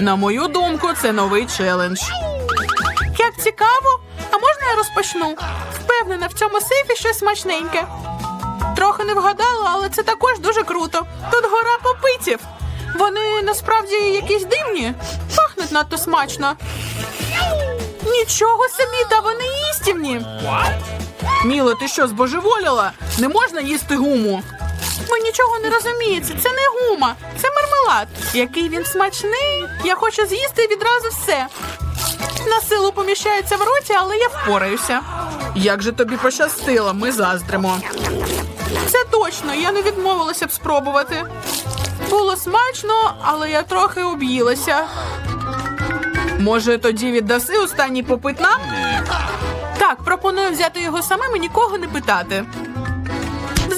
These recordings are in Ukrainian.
На мою думку, це новий челендж. Як цікаво, а можна я розпочну? Впевнена, в цьому сейфі щось смачненьке. Трохи не вгадала, але це також дуже круто. Тут гора попитів. Вони насправді якісь дивні, пахнуть надто смачно. Нічого собі, та вони їстівні. Міло, ти що, збожеволіла? Не можна їсти гуму. Ви нічого не розумієте, це не гума, це мармелад. Який він смачний. Я хочу з'їсти відразу все. На силу поміщається в роті, але я впораюся. Як же тобі пощастило, ми заздримо. Це точно, я не відмовилася б спробувати. Було смачно, але я трохи об'їлася. Може, тоді віддаси останній попит нам? Так, пропоную взяти його самим і нікого не питати.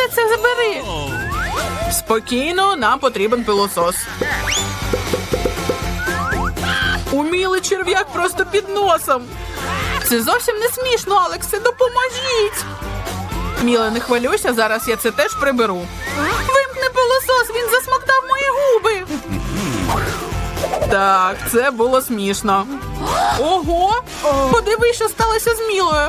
Все це забери. Спокійно, нам потрібен пилосос. Умілий черв'як просто під носом. Це зовсім не смішно, Алексе. Допоможіть. Міле, не хвилюйся, зараз я це теж приберу. Вимкни пилосос, він засмоктав мої губи. Так, це було смішно. Ого! Подивись, що сталося з Мілою.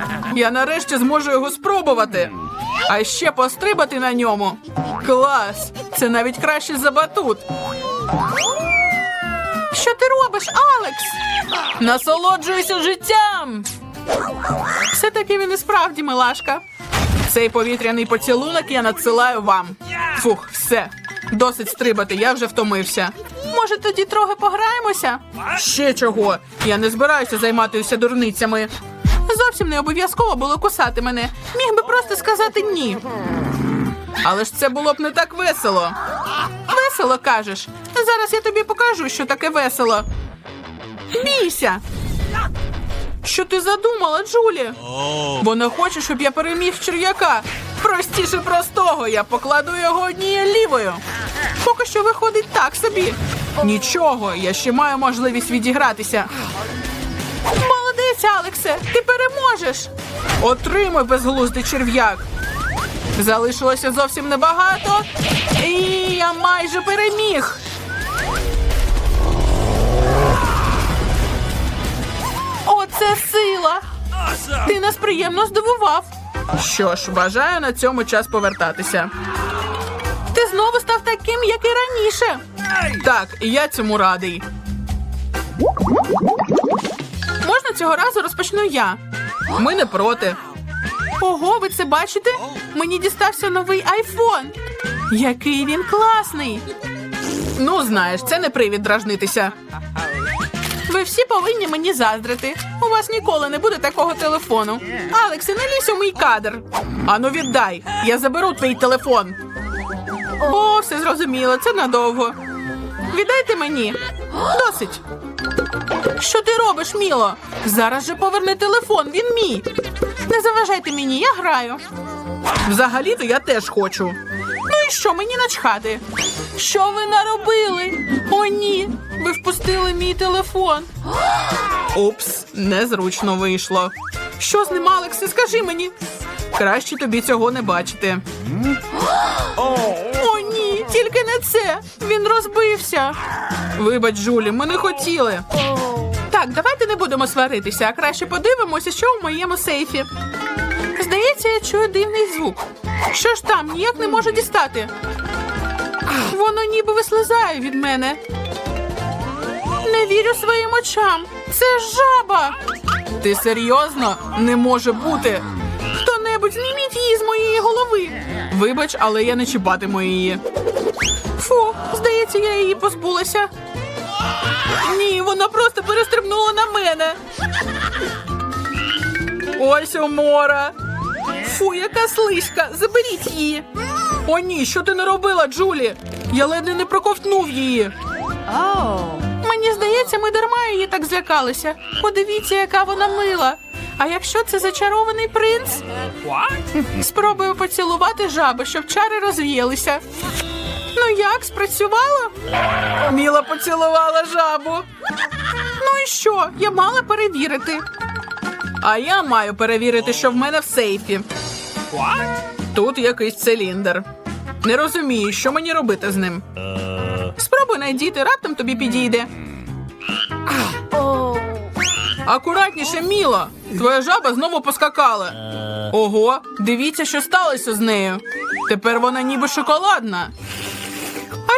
Я нарешті зможу його спробувати. А ще пострибати на ньому. Клас! Це навіть краще за батут. Що ти робиш, Алекс? Насолоджуйся життям. Все-таки він і справді милашка. Цей повітряний поцілунок я надсилаю вам. Фух, все. Досить стрибати, я вже втомився. Може, тоді трохи пограємося? Ще чого? Я не збираюся займатися дурницями. Зовсім не обов'язково було кусати мене. Міг би просто сказати ні. Але ж це було б не так весело. Весело кажеш. Зараз я тобі покажу, що таке весело. Бійся. Що ти задумала, Джулі? Вона хоче, щоб я переміг черв'яка. Простіше простого, я покладу його однією лівою. Поки що виходить так собі. Нічого, я ще маю можливість відігратися. Молодець, Алексе, ти переможеш. Отримай безглуздий черв'як. Залишилося зовсім небагато. І я майже переміг. Оце сила! Ти нас приємно здивував. Що ж, бажаю на цьому час повертатися. Ти знову став таким, як і раніше. Так, я цьому радий. Можна цього разу розпочну я. Ми не проти. Ого, ви це бачите? Мені дістався новий айфон. Який він класний. Ну, знаєш, це не привід дражнитися. Ви всі повинні мені заздрити. У вас ніколи не буде такого телефону. Алексе, не лізь у мій кадр. Ану, віддай. Я заберу твій телефон. О, все зрозуміло, це надовго. Віддайте мені. Досить. Що ти робиш, Міло? Зараз же поверни телефон, він мій. Не заважайте мені, я граю. Взагалі-то я теж хочу. Ну і що, мені начхати? Що ви наробили? О, ні. Ви впустили мій телефон. Упс, незручно вийшло. Що з ним, Алексе, скажи мені. Краще тобі цього не бачити. Тільки не це. Він розбився. Вибач, Жулі, ми не хотіли. Так, давайте не будемо сваритися, а краще подивимося, що в моєму сейфі. Здається, я чую дивний звук. Що ж там, ніяк не можу дістати. Воно ніби вислизає від мене. Не вірю своїм очам. Це жаба. Ти серйозно? Не може бути. Хто-небудь зніміть її з моєї голови. Вибач, але я не чіпатиму її. Фу, здається, я її позбулася. Ні, вона просто перестрибнула на мене. Ось умора. Фу, яка слизька. Заберіть її. О, ні, що ти не робила, Джулі? Я ледве не проковтнув її. Мені здається, ми дарма її так злякалися. Подивіться, яка вона мила. А якщо це зачарований принц? Спробую поцілувати жабу, щоб чари розвіялися. Ну як, спрацювало? Міла поцілувала жабу. Ну і що? Я мала перевірити. А я маю перевірити, що в мене в сейфі. Тут якийсь циліндр. Не розумію, що мені робити з ним. Спробуй найдіти, раптом тобі підійде. Акуратніше, Міло. Твоя жаба знову поскакала. Ого, дивіться, що сталося з нею. Тепер вона ніби шоколадна.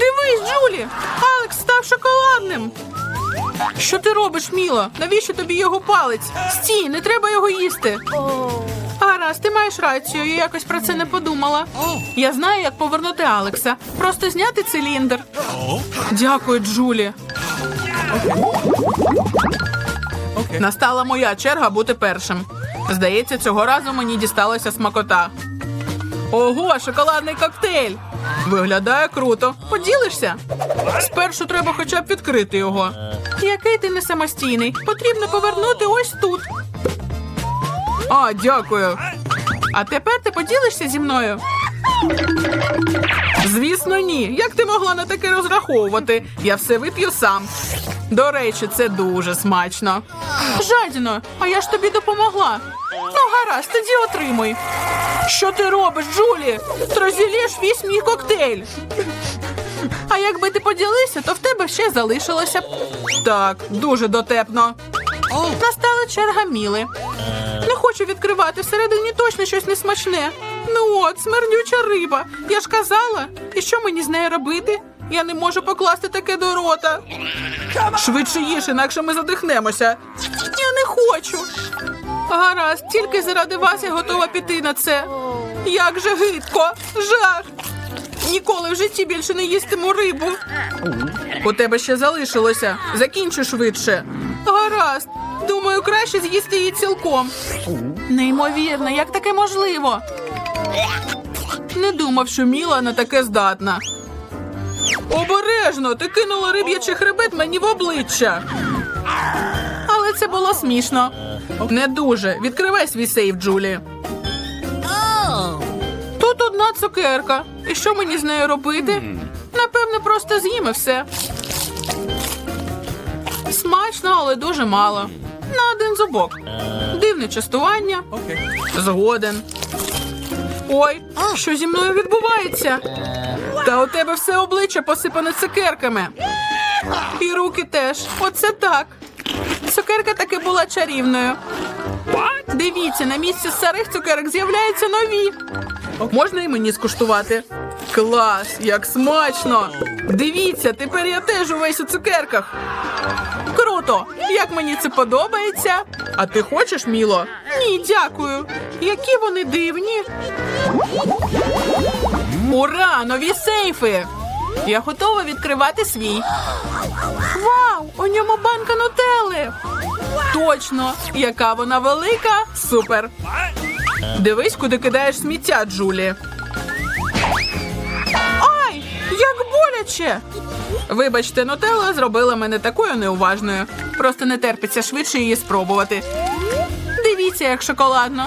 Дивись, Джулі! Алекс став шоколадним. Що ти робиш, Міло? Навіщо тобі його палець? Стій, не треба його їсти. Гаразд, ти маєш рацію, я якось про це не подумала. Я знаю, як повернути Алекса. Просто зняти циліндр. Дякую, Джулі. Настала моя черга бути першим. Здається, цього разу мені дісталася смакота. Ого, шоколадний коктейль! Виглядає круто. Поділишся? Спершу треба хоча б відкрити його. Який ти не самостійний. Потрібно повернути ось тут. А, дякую. А тепер ти поділишся зі мною? Звісно, ні. Як ти могла на таке розраховувати? Я все вип'ю сам. До речі, це дуже смачно. Жадіно, а я ж тобі допомогла. Ну, гаразд, тоді отримуй. Що ти робиш, Джулі? Ти розділієш весь мій коктейль. А якби ти поділився, то в тебе ще залишилося б. Так, дуже дотепно. Настала черга Міли. Не хочу відкривати, всередині точно щось несмачне. Ну от, смердюча риба. Я ж казала. І що мені з нею робити? Я не можу покласти таке до рота. Швидше їж, інакше ми задихнемося. Я не хочу. Гаразд, тільки заради вас я готова піти на це. Як же гидко, жах. Ніколи в житті більше не їстиму рибу. У тебе ще залишилося. Закінчу швидше. Гаразд. Думаю, краще з'їсти її цілком. Неймовірно, як таке можливо? Не думав, що Міла на таке здатна. Обережно, ти кинула риб'ячий хребет мені в обличчя. Але це було смішно. Не дуже. Відкривай свій сейф, Джулі. Тут одна цукерка. І що мені з нею робити? Напевно, просто з'їм все. Смачно, але дуже мало. На один зубок. Дивне частування. Згоден. Ой, що зі мною відбувається? Та у тебе все обличчя посипане цукерками. І руки теж. Оце так. Цукерка таки була чарівною. Дивіться, на місці старих цукерок з'являються нові. Можна і мені скуштувати? Клас, як смачно! Дивіться, тепер я теж увесь у цукерках. Круто! Як мені це подобається? А ти хочеш, Міло? Ні, дякую. Які вони дивні. Ура! Нові сейфи! Я готова відкривати свій. Вау! У ньому банка нутелли! Точно! Яка вона велика! Супер! Дивись, куди кидаєш сміття, Джулі. Ай! Як боляче! Вибачте, нутелла зробила мене такою неуважною. Просто не терпиться швидше її спробувати. Дивіться, як шоколадно.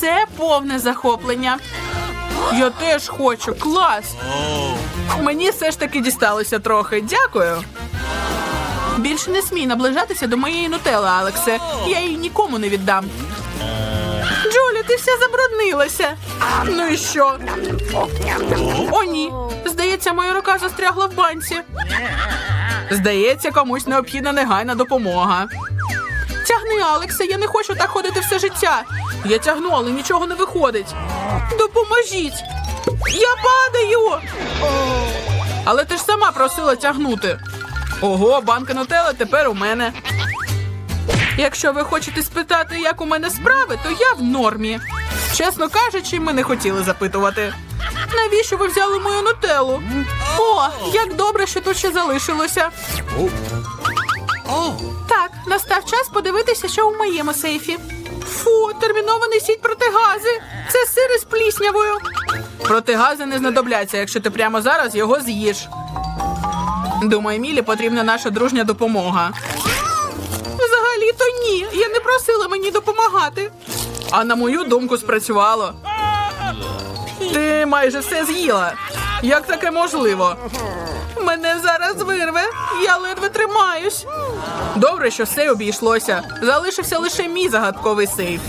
Це повне захоплення. Я теж хочу. Клас! Мені все ж таки дісталося трохи. Дякую. Більше не смій наближатися до моєї нутели, Алексе. Я її нікому не віддам. Джулі, ти вся забруднилася. Ну і що? О, ні. Здається, моя рука застрягла в банці. Здається, комусь необхідна негайна допомога. Тягни, Алексе, я не хочу так ходити все життя. Я тягну, але нічого не виходить. Допоможіть! Я падаю! Але ти ж сама просила тягнути. Ого, банка нутелла тепер у мене. Якщо ви хочете спитати, як у мене справи, то я в нормі. Чесно кажучи, ми не хотіли запитувати. Навіщо ви взяли мою нутеллу? О, як добре, що тут ще залишилося. Так, настав час подивитися, що у моєму сейфі. Фу, терміново несіть протигази. Це сир із пліснявою. Протигази не знадобляться, якщо ти прямо зараз його з'їш. Думаю, Мілі потрібна наша дружня допомога. Взагалі-то ні. Я не просила мені допомагати. А на мою думку спрацювало. Ти майже все з'їла. Як таке можливо? Мене зараз вирве. Я ледве тримаюсь. Добре, що все обійшлося. Залишився лише мій загадковий сейф.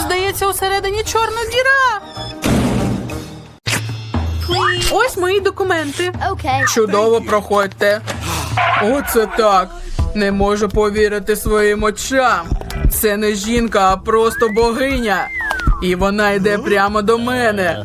Здається, усередині чорна діра. Ось мої документи. Okay. Чудово проходьте. Оце так. Не можу повірити своїм очам. Це не жінка, а просто богиня. І вона йде прямо до мене.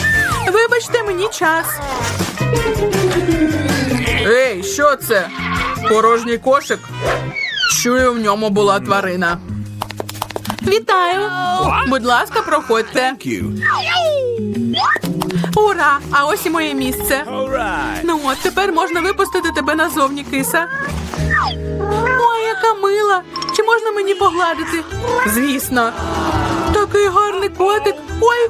Вибачте мені час. Ей, що це? Порожній кошик? Чую, в ньому була тварина. Вітаю! Будь ласка, проходьте. Ура! А ось і моє місце. Ну от тепер можна випустити тебе назовні, киса. Ой, яка мила! Чи можна мені погладити? Звісно. Такий гарний котик. Ой,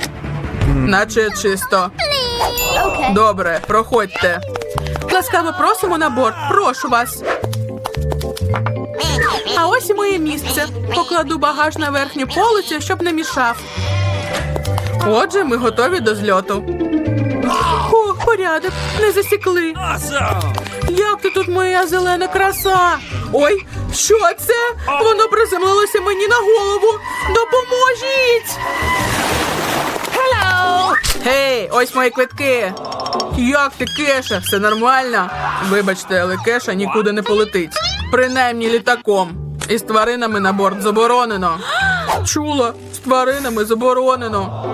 Наче чисто. Добре, проходьте. Ласкаво просимо на борт. Прошу вас. А ось і моє місце. Покладу багаж на верхню полицю, щоб не мішав. Отже, ми готові до зльоту. О, порядок, не засікли. Як ти тут моя зелена краса? Ой, що це? Воно приземлилося мені на голову. Допоможіть! Гей, ось мої квитки. Як ти, Кеша? Все нормально? Вибачте, але Кеша нікуди не полетить. Принаймні літаком. Із тваринами на борт заборонено. Чула, з тваринами заборонено.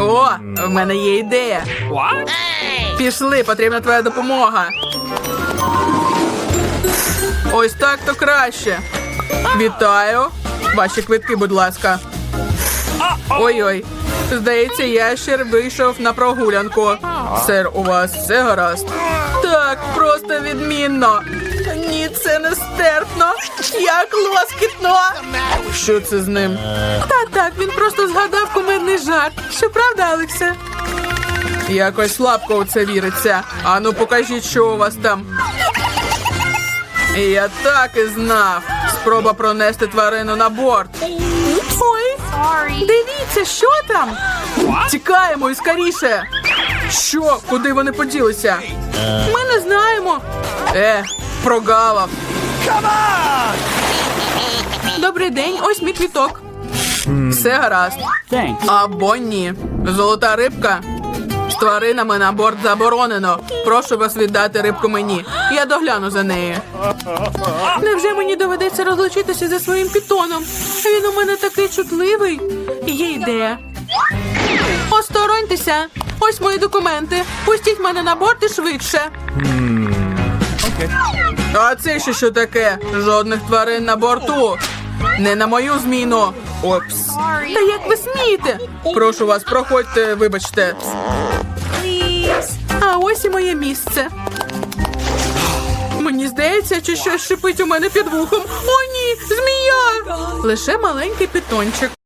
О, в мене є ідея. Пішли, потрібна твоя допомога. Ось так то краще. Вітаю. Ваші квитки, будь ласка. Ой-ой. Здається, ящер вийшов на прогулянку. Сер, у вас все гаразд? Так, просто відмінно. Ні, це не стерпно. Як лоскітно. Що це з ним? Так, так, він просто згадав кумедний жарт. Що правда, Алексе? Якось слабко у це віриться. Ану, покажіть, що у вас там. Я так і знав. Спроба пронести тварину на борт. Дивіться, що там? Тікаємо і скоріше. Що? Куди вони поділися? Ми не знаємо. Е, прогавав. Добрий день, ось мій квіток. Все гаразд. Або ні. Золота рибка. З тваринами на борт заборонено. Прошу вас віддати рибку мені. Я догляну за нею. Невже мені доведеться розлучитися зі своїм пітоном? Він у мене такий чутливий. Є ідея. Остороньтеся. Ось мої документи. Пустіть мене на борт і швидше. А це ще що таке? Жодних тварин на борту. Не на мою зміну. Опс. Та як ви смієте? Прошу вас, проходьте, вибачте. А ось і моє місце. Здається, чи щось шипить у мене під вухом. О, ні, змія! Лише маленький питончик.